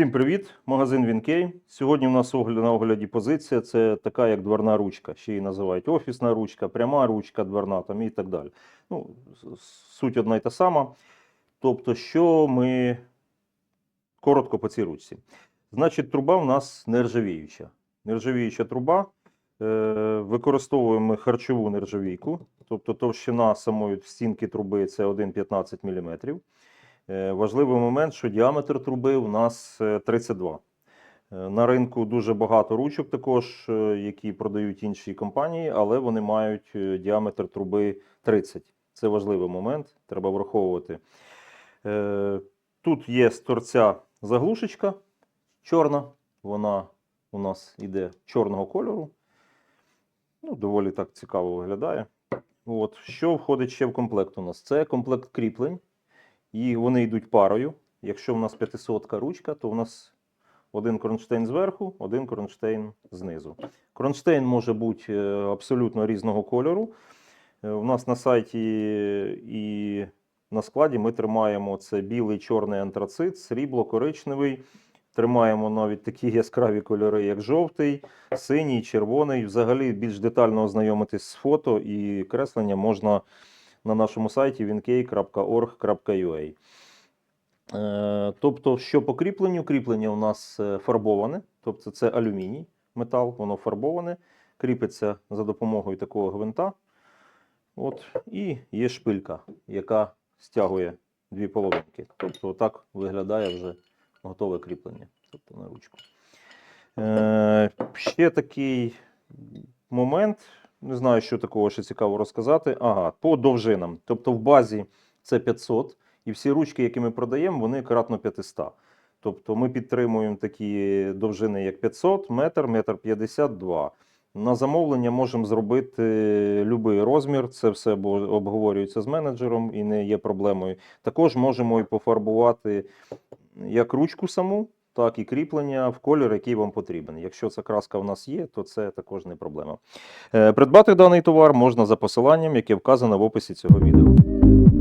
Всім привіт! Магазин Вінкей. Сьогодні у нас огляд- на огляді позиція. Це така, як дверна ручка. Ще її називають офісна ручка, пряма ручка дверна там, і так далі. Ну, суть одна й та сама. Тобто, що ми коротко по цій ручці. Значить, труба у нас нержавіюча. Нержавіюча труба. Е, використовуємо харчову нержавійку, тобто товщина самої стінки труби це 1,15 мм. Е, Важливий момент, що діаметр труби у нас е, 32. Е, На ринку дуже багато ручок, також, е, які продають інші компанії, але вони мають е, діаметр труби 30. Це важливий момент, треба враховувати. Е, Тут є з торця заглушечка чорна, вона у нас іде чорного кольору. Ну, доволі так цікаво виглядає. От. Що входить ще в комплект у нас? Це комплект кріплень. І вони йдуть парою. Якщо в нас 500 ручка, то у нас один кронштейн зверху, один кронштейн знизу. Кронштейн може бути е, абсолютно різного кольору. Е, У нас на сайті і на складі ми тримаємо це білий, чорний антрацит, срібло, коричневий. Тримаємо навіть такі яскраві кольори, як жовтий, синій, червоний. Взагалі більш детально ознайомитись з фото і креслення можна на нашому сайті winkey.org.ua. Е, Тобто, що по кріпленню? Кріплення у нас е, фарбоване, тобто це алюміній, метал, воно фарбоване, кріпиться за допомогою такого гвинта. От, і є шпилька, яка стягує дві половинки. Тобто, так виглядає вже готове кріплення тобто на ручку. Е, ще такий момент. Не знаю, що такого ще цікаво розказати. Ага, по довжинам. Тобто в базі це 500, і всі ручки, які ми продаємо, вони кратно 500. Тобто ми підтримуємо такі довжини, як 500, метр, метр 52. На замовлення можемо зробити будь-який розмір. Це все обговорюється з менеджером і не є проблемою. Також можемо і пофарбувати як ручку саму, так і кріплення в колір, який вам потрібен. Якщо ця краска в нас є, то це також не проблема. Е, Придбати даний товар можна за посиланням, яке вказано в описі цього відео.